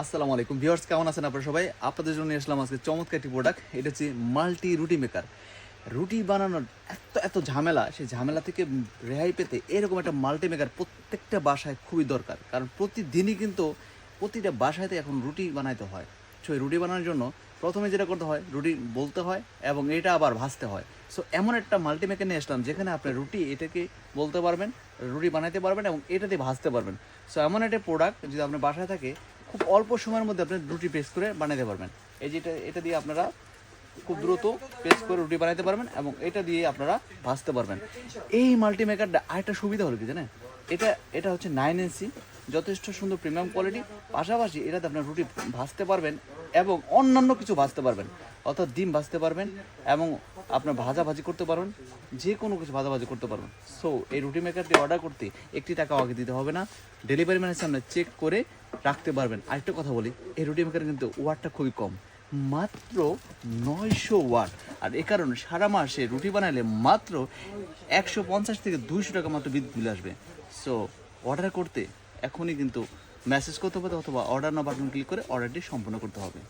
আসসালামু আলাইকুম। ভিউয়ার্স, কেমন আছেন আপনারা সবাই? আপনাদের জন্য আসলাম আজকে চমৎকার একটি প্রোডাক্ট এটা হচ্ছে মাল্টি রুটি মেকার। রুটি বানানোর এত এত ঝামেলা, সেই ঝামেলা থেকে রেহাই পেতে এরকম একটা মাল্টি মেকার প্রত্যেকটা বাসায় খুবই দরকার। কারণ প্রতিদিনই কিন্তু প্রতিটা বাসায়তে এখন রুটি বানাইতে হয়। সো রুটি বানানোর জন্য প্রথমে যেটা করতে হয়, রুটি বলতে হয় এবং এটা আবার ভাজতে হয়। সো এমন একটা মাল্টি মেকার নিয়ে আসলাম যেখানে আপনি রুটি এটাকে বলতে পারবেন, রুটি বানাইতে পারবেন এবং এটা দিয়ে ভাজতে পারবেন। সো এমন একটা প্রোডাক্ট যদি আপনার বাসায় থাকে খুব অল্প সময়ের মধ্যে আপনি রুটি পেস্ট করে বানাতে পারবেন। এই যেটা এটা দিয়ে আপনারা খুব দ্রুত পেস্ট করে রুটি বানাতে পারবেন এবং এটা দিয়ে আপনারা ভাজতে পারবেন। এই মাল্টিমেকারটা আরেকটা সুবিধা হলো কি জানেন? এটা এটা হচ্ছে নাইন ইঞ্চি যথেষ্ট সুন্দর প্রিমিয়াম কোয়ালিটি পাশাপাশি এটাতে আপনার রুটি ভাজতে পারবেন এবং অন্যান্য কিছু ভাজতে পারবেন। অর্থাৎ ডিম ভাজতে পারবেন এবং আপনার ভাজা ভাজি করতে পারবেন যে কোনো কিছু ভাজাভাজি করতে পারবেন। সো এই রুটি মেকারটি অর্ডার করতে একটি টাকা আগে দিতে হবে না। ডেলিভারি ম্যানের সামনে চেক করে রাখতে পারবেন। আরেকটা কথা বলি, এই রুটি মেকার কিন্তু ওয়াটটা খুবই কম, মাত্র নয়শো ওয়াট। আর এ কারণে সারা মাসে রুটি বানাইলে মাত্র একশো পঞ্চাশ থেকে দুইশো টাকা মাত্র বিদ্যুৎ বিল আসবে। সো অর্ডার করতে এখনই কিন্তু মেসেজ করতে হবে অথবা অর্ডার না বাটন ক্লিক করে অর্ডারটি সম্পন্ন করতে হবে।